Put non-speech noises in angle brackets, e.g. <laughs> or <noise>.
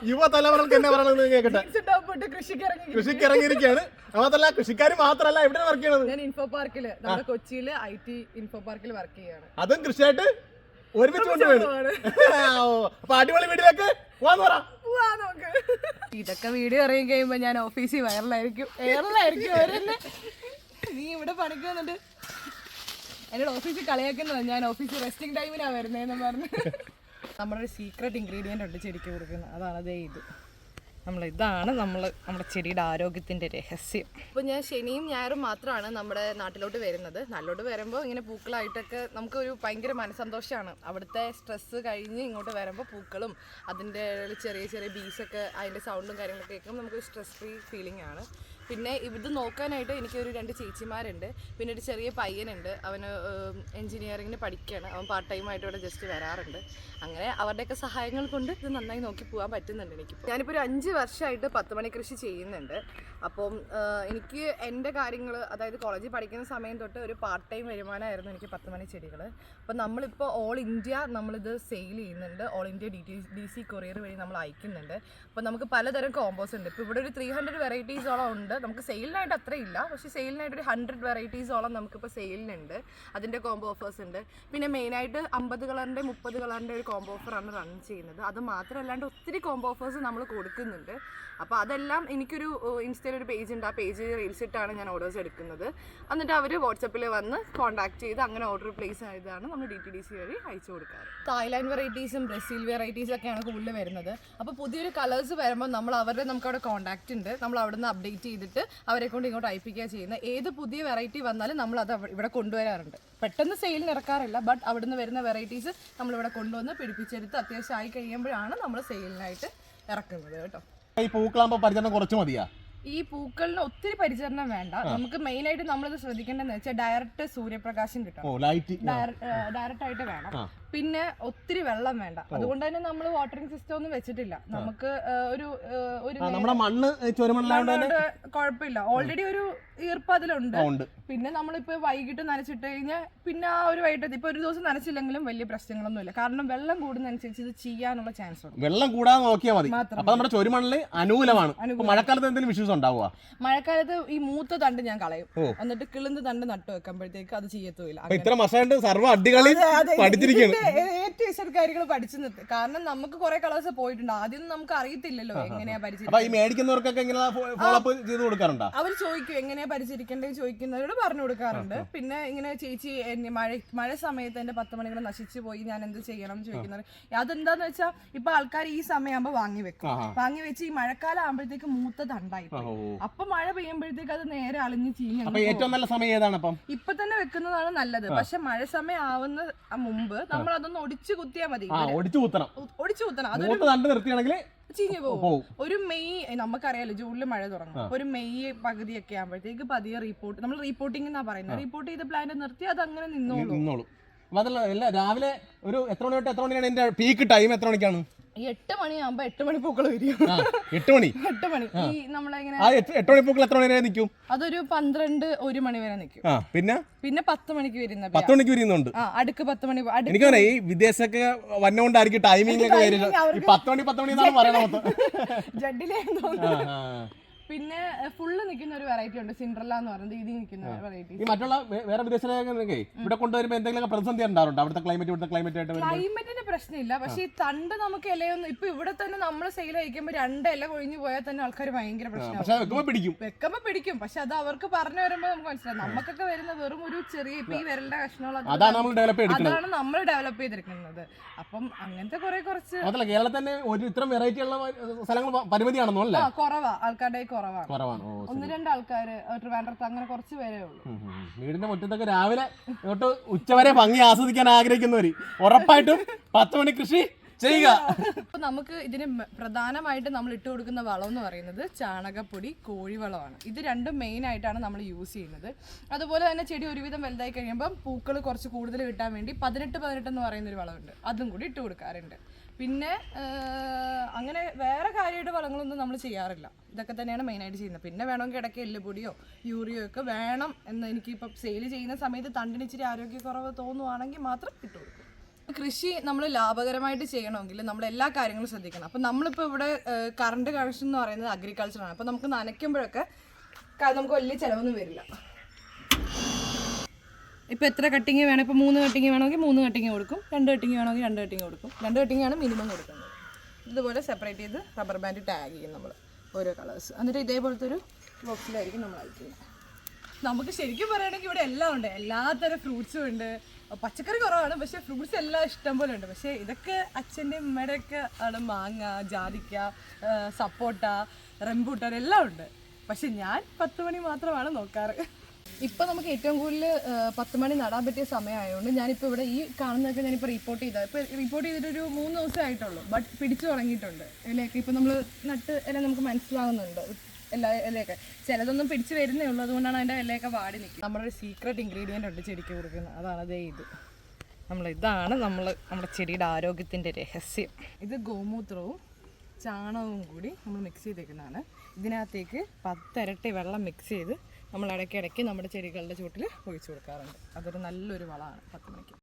യുവതലമുറക്ക് എന്നെ പറയണമെന്ന് കേൾക്കട്ടെ കൃഷിക്ക് ഇറങ്ങി ഇറങ്ങിയിരിക്കുകയാണ് മാത്രല്ല കൃഷിക്കാർ മാത്രല്ല എവിടെ വർക്ക് ചെയ്യണത്. ഞാൻ ഇൻഫോ പാർക്കിൽ നമ്മുടെ കൊച്ചിയിൽ ഐ ടി ഇൻഫോ പാർക്കിൽ വർക്ക് ചെയ്യാണ്. അതും കൃഷിയായിട്ട് ഒരുമിച്ച് കൊണ്ടുപോയി <laughs> അപ്പൊ അടിപൊളി വീട്ടിലേക്ക് പറ. ഇതൊക്കെ വീഡിയോ ഇറങ്ങി കഴിയുമ്പോ ഞാൻ ഓഫീസിൽ വൈറലായിരിക്കും വൈറലായിരിക്കും അവരെന്നെ നീ ഇവിടെ പണിക്കുന്നുണ്ട് എന്നോട് ഓഫീസിൽ കളിയാക്കുന്നതാണ് ഞാൻ ഓഫീസിൽ റെസ്റ്റിംഗ് ടൈമിനാ വരുന്നതെന്ന് പറഞ്ഞ്. നമ്മുടെ ഒരു സീക്രട്ട് ഇൻഗ്രീഡിയന്റ് ഉണ്ട് ചെടിക്ക് കൊടുക്കുന്നത് അതാണ് അതേ ഇത്. നമ്മൾ ഇതാണ് നമ്മൾ നമ്മുടെ ചെടിയുടെ ആരോഗ്യത്തിന്റെ രഹസ്യം. അപ്പോൾ ഞാൻ ശനിയും ഞായറും മാത്രമാണ് നമ്മുടെ നാട്ടിലോട്ട് വരുന്നത്. നാട്ടിലോട്ട് വരുമ്പോൾ ഇങ്ങനെ പൂക്കളായിട്ടൊക്കെ നമുക്കൊരു ഭയങ്കര മനസ്സന്തോഷമാണ് അവിടുത്തെ സ്ട്രെസ്സ് കഴിഞ്ഞ് ഇങ്ങോട്ട് വരുമ്പോൾ പൂക്കളും അതിന്റെ ചെറിയ ചെറിയ ബീസൊക്കെ അതിന്റെ സൗണ്ടും കാര്യങ്ങളൊക്കെ കേൾക്കുമ്പോൾ നമുക്കൊരു സ്ട്രെസ് ഫ്രീ ഫീലിംഗ് ആണ്. പിന്നെ ഇത് നോക്കാനായിട്ട് എനിക്കൊരു രണ്ട് ചേച്ചിമാരുണ്ട്. പിന്നെ ഒരു ചെറിയ പയ്യനുണ്ട്. അവന് എൻജിനീയറിങ്ങിന് പഠിക്കുകയാണ് അവൻ പാർട്ട് ടൈം ആയിട്ട് ഇവിടെ ജസ്റ്റ് വരാറുണ്ട്. അങ്ങനെ അവരുടെയൊക്കെ സഹായങ്ങൾ കൊണ്ട് ഇത് നന്നായി നോക്കി പോകാൻ പറ്റുന്നുണ്ട് എനിക്കിപ്പോൾ ഞാനിപ്പോൾ ഒരു അഞ്ച് വർഷമായിട്ട് പത്ത് മണി കൃഷി ചെയ്യുന്നുണ്ട്. അപ്പം എനിക്ക് എന്റെ കാര്യങ്ങൾ അതായത് കോളേജിൽ പഠിക്കുന്ന സമയം തൊട്ട് ഒരു പാർട്ട് ടൈം വരുമാനമായിരുന്നു എനിക്ക് പത്ത് മണി ചെടികൾ അപ്പം നമ്മളിപ്പോൾ ഓൾ ഇന്ത്യ നമ്മളിത് സെയിൽ ചെയ്യുന്നുണ്ട്. All India D T D C courier വഴി നമ്മൾ അയക്കുന്നുണ്ട്. അപ്പോൾ നമുക്ക് പലതരം കോമ്പോസ് ഉണ്ട്. ഇപ്പോൾ ഇവിടെ ഒരു ത്രീ ഹൺഡ്രഡ് വെറൈറ്റീസോളം ഉണ്ട്. നമുക്ക് സെയിലിനായിട്ട് അത്രയില്ല. പക്ഷേ സെയിലിനായിട്ട് ഒരു ഹൺഡ്രഡ് വെറൈറ്റീസോളം നമുക്കിപ്പോൾ സെയിലിനുണ്ട് അതിന്റെ കോംബോ ഓഫേഴ്സ് ഉണ്ട്. പിന്നെ മെയിനായിട്ട് അമ്പത് കളറിന്റെ മുപ്പത് കളറിന്റെ ഒരു കോംബോ ഓഫറാണ് റൺ ചെയ്യുന്നത്. അത് മാത്രമല്ലാണ്ട് ഒത്തിരി കോംബോ ഓഫേഴ്സ് നമ്മൾ കൊടുക്കുന്നുണ്ട്. അപ്പോൾ അതെല്ലാം എനിക്കൊരു ഇൻസ്റ്റയിൽ ഒരു പേജ് ഉണ്ട് ആ പേജ് റീൽസ് ഇട്ടാണ് ഞാൻ ഓർഡേഴ്സ് എടുക്കുന്നത്. എന്നിട്ട് അവർ വാട്സപ്പിൽ വന്ന് കോൺടാക്ട് ചെയ്ത് അങ്ങനെ ഓർഡർ പ്ലേസ് ആയതാണ് നമ്മൾ ഡി ടി ഡി സി വഴി അയച്ചു കൊടുക്കാറ്. തായ്ലാൻഡ് വെറൈറ്റീസും ബ്രസീൽ വെറൈറ്റീസും ഒക്കെയാണ് കൂടുതൽ വരുന്നത്. അപ്പോൾ പുതിയൊരു കളേഴ്സ് വരുമ്പോൾ നമ്മൾ അവരുടെ നമുക്ക് അവിടെ കോൺടാക്റ്റ് ഉണ്ട്. നമ്മൾ അവിടെ നിന്ന് അപ്ഡേറ്റ് ചെയ്തിട്ട് അവരെ കൊണ്ട് ഇങ്ങോട്ട് അയപ്പിക്കുക ചെയ്യുന്നത്. ഏത് പുതിയ വെറൈറ്റി വന്നാലും നമ്മൾ അത് ഇവിടെ കൊണ്ടുവരാറുണ്ട്. പെട്ടെന്ന് സെയിൽ ഇറക്കാറില്ല ബട്ട് അവിടുന്ന് വരുന്ന വെറൈറ്റീസ് നമ്മളിവിടെ കൊണ്ടുവന്ന് പിടിപ്പിച്ചെടുത്ത് അത്യാവശ്യം ആയി കഴിയുമ്പോഴാണ് നമ്മൾ സെയിലിനായിട്ട് ഇറക്കുന്നത് കേട്ടോ. ഈ പൂക്കളാകുമ്പോൾ പരിചരണം കുറച്ച് മതിയാ? ഈ പൂക്കളിന് ഒത്തിരി പരിചരണം വേണ്ട. നമുക്ക് മെയിൻ ആയിട്ട് നമ്മളിത് ശ്രദ്ധിക്കേണ്ടതെന്ന് വെച്ചാൽ ഡയറക്റ്റ് സൂര്യപ്രകാശം കിട്ടണം. ഡയറക്റ്റ് ആയിട്ട് വേണം. പിന്നെ ഒത്തിരി വെള്ളം വേണ്ട. അതുകൊണ്ട് തന്നെ നമ്മൾ വാട്ടറിംഗ് സിസ്റ്റം ഒന്നും വെച്ചിട്ടില്ല. നമുക്ക് ഒരു ഒരു നമ്മുടെ മണ്ണ് കുഴപ്പമില്ല ഓൾറെഡി ഒരു ഈർപ്പ് അതിലുണ്ട്. പിന്നെ നമ്മളിപ്പോ വൈകിട്ട് നനച്ചിട്ട് കഴിഞ്ഞാൽ പിന്നെ ആ ഒരു വൈകിട്ട് ഇപ്പൊ ഒരു ദിവസം നനച്ചില്ലെങ്കിലും വലിയ പ്രശ്നങ്ങളൊന്നുമില്ല. കാരണം വെള്ളം കൂടുന്നതനുസരിച്ച് ഇത് ചെയ്യാനുള്ള ചാൻസ് ഉണ്ട്. വെള്ളം കൂടാതെ നോക്കിയാൽ മതി. അപ്പൊ നമ്മുടെ ചൊരുമണ്ണിൽ അനുകൂലമാണ്. മഴക്കാലത്ത് എന്തെങ്കിലും വിഷ്യൂസ് ഉണ്ടാവുക. മഴക്കാലത്ത് ഈ മൂത്ത തണ്ട് ഞാൻ കളയും. എന്നിട്ട് കിളുന്ന തണ്ട് നട്ടു വെക്കുമ്പോഴത്തേക്ക് അത് ചെയ്യത്തുമില്ല ഇത്ര മസാണ്ട് സർവ അടികളി പഠിച്ചിരിക്കുന്നു ഏറ്റവും ഇഷ്ടം കാര്യങ്ങൾ പഠിച്ചു നിർത്തി. കാരണം നമുക്ക് കുറെ കളേഴ്സ് പോയിട്ടുണ്ട്. ആദ്യം നമുക്ക് അറിയത്തില്ലല്ലോ എങ്ങനെയാ പരിചയം അപ്പൊ ഈ മേടിക്കുന്നവർക്കൊക്കെ ഇങ്ങനെ ഫോളോ അപ്പ് ചെയ്ത് കൊടുക്കാറുണ്ടോ? അവർ ചോദിക്കും എങ്ങനെയാ പരിചരിക്കേണ്ടത് ചോദിക്കുന്നവരോട് പറഞ്ഞു കൊടുക്കാറുണ്ട്. പിന്നെ ഇങ്ങനെ ചേച്ചി മഴ മഴ സമയത്ത് എന്റെ പത്ത് മണികൾ നശിച്ചു പോയി. ഞാൻ എന്ത് ചെയ്യണം ചോദിക്കുന്നത് അതെന്താന്ന് വെച്ചാൽ ഇപ്പൊ ആൾക്കാർ ഈ സമയമാകുമ്പോ വാങ്ങി വെക്കും. വാങ്ങി വെച്ച് ഈ മഴക്കാലം ആകുമ്പോഴത്തേക്ക് മൂത്ത തണ്ടായി. അപ്പൊ മഴ പെയ്യുമ്പോഴത്തേക്ക് അത് നേരെ അളിഞ്ഞ് ചീഞ്ഞ് ഏറ്റവും നല്ല സമയം ഏതാണ് അപ്പം? ഇപ്പൊ തന്നെ വെക്കുന്നതാണ് നല്ലത്. പക്ഷെ മഴ സമയം ആവുന്ന മുമ്പ് നമ്മൾ അതൊന്ന് ഒടിച്ചു കുത്തിയാൽ മതി. ഒടിച്ചു കുത്തണം. ഒടിച്ചു കുത്തണം. അതൊരു കണ്ടു നിർത്തിയാണെങ്കിൽ ചീഞ്ഞു പോകും. ഒരു മെയ് നമുക്കറിയാലോ ജൂണിൽ മഴ തുടങ്ങും. ഒരു മെയ് പകുതിയൊക്കെ ആകുമ്പോഴത്തേക്ക് പതിയെ റിപ്പോർട്ട് നമ്മൾ റിപ്പോർട്ടിംഗ് എന്നാ പറയുന്നത്. റിപ്പോർട്ട് ചെയ്ത് പ്ലാന്റ് നിർത്തി അത് അങ്ങനെ നിന്നോളൂ നിന്നോളൂ. അപ്പൊ അതല്ല രാവിലെ ഒരു എത്ര മണി തൊട്ട് എത്ര മണിയാണ് എന്റെ പീക്ക് ടൈം എത്ര മണിക്കാണ്? ഈ എട്ട് മണിയാകുമ്പോ എട്ട് മണി പൂക്കൾ <laughs> വരും എട്ട് മണി? എട്ട് മണി. ഈ നമ്മളിങ്ങനെ ആ എട്ട് എട്ട് മണി പൂക്കൾ എത്ര മണി വരെ നിൽക്കും അതൊരു പന്ത്രണ്ട് ഒരു മണി വരെ നിൽക്കും ആ പിന്നെ? പിന്നെ പത്ത് മണിക്ക് വരുന്ന പത്ത് മണിക്ക് വിരിയുന്നുണ്ട് ആ അടുക്ക് പത്ത് മണി അടുക്ക് എനിക്ക് ഈ വിദേശമൊക്കെ വന്നുകൊണ്ടായിരിക്കും ടൈമിംഗ് ഒക്കെ വരുന്നത് ഈ പത്ത് മണി പത്ത് മണി എന്നാണ് പറയണത് മൊത്തം ജഡിലെ ആ, ആ. പിന്നെ ഫുള്ള് നിൽക്കുന്ന ഒരു വെറൈറ്റി ഉണ്ട്. സിൻഡ്രല്ല എന്ന് പറയുന്നത്. ഇതിൽ നിൽക്കുന്ന വെറൈറ്റി ഈ മറ്റുള്ള വേറെ വിദേശ വിദേശികളൊക്കെ ഇവിടെ കൊണ്ടുവരുമ്പോൾ എന്തെങ്കിലും പ്രതിസന്ധി ഉണ്ടാറുണ്ട് അവിടുത്തെ ക്ലൈമറ്റ് ഇവിടുത്തെ ക്ലൈമറ്റ് ആയിട്ട് ക്ലൈമറ്റിന്റെ പ്രശ്നമില്ല. പക്ഷേ ഈ തണ്ട് നമുക്ക് ഇലയൊന്നും ഇപ്പൊ ഇവിടെ തന്നെ നമ്മൾ സെയിൽ അയക്കുമ്പോൾ രണ്ട് ഇല കൊഴിഞ്ഞു പോയാൽ തന്നെ ആൾക്കാർ ഭയങ്കര പ്രശ്നമാണ് പിടിക്കും. വെക്കുമ്പോ പിടിക്കും. പക്ഷെ അത് അവർക്ക് പറഞ്ഞു വരുമ്പോൾ നമുക്ക് മനസ്സിലാവും. നമുക്കൊക്കെ വരുന്ന വെറും ഒരു ചെറിയ ഇപ്പൊ ഈ വിരലിന്റെ കഷ്ണങ്ങളൊക്കെ അതാണ് നമ്മൾ ഡെവലപ്പ് ചെയ്തിട്ടുള്ളത് അതാണ് നമ്മൾ ഡെവലപ്പ് ചെയ്തിരിക്കുന്നത്. അപ്പം അങ്ങനത്തെ കുറെ കുറച്ച് അതല്ല കേരളത്തിൽ തന്നെ ഒരു ഇത്രയും വെറൈറ്റി ഉള്ള സ്ഥലങ്ങൾ പരിമിതിയാണെന്നോ അല്ലേ? കുറവാ. ആൾക്കാരുടെ കുറവാണ്. കുറവാണ്. ഓ ഒന്ന് രണ്ട് ആൾക്കാര് ട്രിവാൻഡ്രത്ത് അങ്ങനെ കുറച്ച് പേരേ ഉള്ളൂ. വീടിന്റെ മുറ്റത്തൊക്കെ രാവിലെ തൊട്ട് ഉച്ചവരെ ഭംഗി ആസ്വദിക്കാൻ ആഗ്രഹിക്കുന്നവര്. ഉറപ്പായിട്ടും പത്ത് മണി കൃഷി ചെയ്യുക. അപ്പൊ നമുക്ക് ഇതിന് പ്രധാനമായിട്ട് നമ്മൾ ഇട്ട് കൊടുക്കുന്ന വളം എന്ന് പറയുന്നത് ചാണകപ്പൊടി കോഴിവളമാണ്. ഇത് രണ്ടും മെയിൻ ആയിട്ടാണ് നമ്മൾ യൂസ് ചെയ്യുന്നത്. അതുപോലെ തന്നെ ചെടി ഒരുവിധം വലുതായി കഴിയുമ്പോൾ പൂക്കൾ കുറച്ച് കൂടുതൽ കിട്ടാൻ വേണ്ടി പതിനെട്ട് പതിനെട്ട് എന്ന് പറയുന്ന ഒരു വളമുണ്ട് അതും കൂടി ഇട്ട് കൊടുക്കാറുണ്ട്. പിന്നെ അങ്ങനെ വേറെ കാര്യമായിട്ട് വളങ്ങളൊന്നും നമ്മൾ ചെയ്യാറില്ല. ഇതൊക്കെ തന്നെയാണ് മെയിനായിട്ട് ചെയ്യുന്നത്. പിന്നെ വേണമെങ്കിൽ ഇടയ്ക്ക് എല്ലുപൊടിയോ യൂറിയോ ഒക്കെ വേണം എന്ന് എനിക്കിപ്പോൾ സെയിൽ ചെയ്യുന്ന സമയത്ത് തണ്ടിന് ഇച്ചിരി ആരോഗ്യക്കുറവ് തോന്നുവാണെങ്കിൽ മാത്രം കിട്ടുള്ളൂ കൃഷി നമ്മൾ ലാഭകരമായിട്ട് ചെയ്യണമെങ്കിൽ നമ്മൾ എല്ലാ കാര്യങ്ങളും ശ്രദ്ധിക്കണം. അപ്പം നമ്മളിപ്പോൾ ഇവിടെ കറണ്ട് കണക്ഷൻ എന്ന് പറയുന്നത് അഗ്രികൾച്ചറാണ് അപ്പം നമുക്ക് നനയ്ക്കുമ്പോഴൊക്കെ നമുക്ക് വലിയ ചിലവൊന്നും വരില്ല. ഇപ്പോൾ എത്ര കട്ടിങ് വേണം? ഇപ്പോൾ മൂന്ന് കട്ടിങ് വേണമെങ്കിൽ മൂന്ന് കട്ടിങ് കൊടുക്കും. രണ്ട് കട്ടിങ് വേണമെങ്കിൽ രണ്ട് കട്ടിങ് കൊടുക്കും. രണ്ട് കട്ടിങ് ആണ് മിനിമം കൊടുക്കുന്നത്. ഇതുപോലെ സെപ്പറേറ്റ് ചെയ്ത് റബ്ബർ ബാൻഡ് ടാഗ് ചെയ്യും നമ്മൾ ഓരോ കളേഴ്സ് എന്നിട്ട് ഇതേപോലത്തെ ഒരു ബോക്സിലായിരിക്കും നമ്മൾ അയക്കുന്നത് നമുക്ക് ശരിക്കും പറയുകയാണെങ്കിൽ ഇവിടെ എല്ലാം ഉണ്ട്. എല്ലാത്തരം ഫ്രൂട്ട്സും ഉണ്ട്. പച്ചക്കറി കുറവാണ് പക്ഷേ ഫ്രൂട്ട്സ് എല്ലാം ഇഷ്ടം പോലെ ഉണ്ട്. പക്ഷേ ഇതൊക്കെ അച്ഛന്റെയും അമ്മയുടെയൊക്കെ ആണ് മാങ്ങ ജാതിക്ക സപ്പോട്ട റംബൂട്ടാൻ എല്ലാം ഉണ്ട്. പക്ഷെ ഞാൻ പത്ത് മണി മാത്രമാണ് നോക്കാറ്. ഇപ്പം നമുക്ക് ഏറ്റവും കൂടുതൽ പത്ത് മണി നടാൻ പറ്റിയ സമയമായതുകൊണ്ട് ഞാനിപ്പോൾ ഇവിടെ ഈ കാണുന്നതൊക്കെ ഞാനിപ്പോൾ റിപ്പോർട്ട് ചെയ്താൽ ഇപ്പോൾ റിപ്പോർട്ട് ചെയ്തിട്ടൊരു മൂന്ന് ദിവസമേ ആയിട്ടുള്ളൂ. ബട്ട് പിടിച്ചു തുടങ്ങിയിട്ടുണ്ട്. ഇലയൊക്കെ ഇപ്പോൾ നമ്മൾ നട്ട് എല്ലാം നമുക്ക് മനസ്സിലാകുന്നുണ്ട് എല്ലാ ഇലയൊക്കെ. ചിലതൊന്നും പിടിച്ചു വരുന്നേ ഉള്ളൂ. അതുകൊണ്ടാണ് അതിന്റെ ഇലയൊക്കെ വാടി നിൽക്കുന്നത് നമ്മുടെ ഒരു സീക്രട്ട് ഇൻഗ്രീഡിയന്റ് ഉണ്ട് ചെടിക്ക് കൊടുക്കുന്നത്. അതാണ് അതേ ഇത്. നമ്മൾ ഇതാണ് നമ്മൾ നമ്മുടെ ചെടിയുടെ ആരോഗ്യത്തിന്റെ രഹസ്യം. ഇത് ഗോമൂത്രവും ചാണകവും കൂടി നമ്മൾ മിക്സ് ചെയ്തേക്കുന്നതാണ്. ഇതിനകത്തേക്ക് പത്തിരട്ടി വെള്ളം മിക്സ് ചെയ്ത് നമ്മൾ ഇടയ്ക്കിടയ്ക്ക് നമ്മുടെ ചെടികളുടെ ചുവട്ടിൽ ഒഴിച്ചു കൊടുക്കാറുണ്ട്. അതൊരു നല്ലൊരു വളമാണ് പത്ത് മണിക്ക്.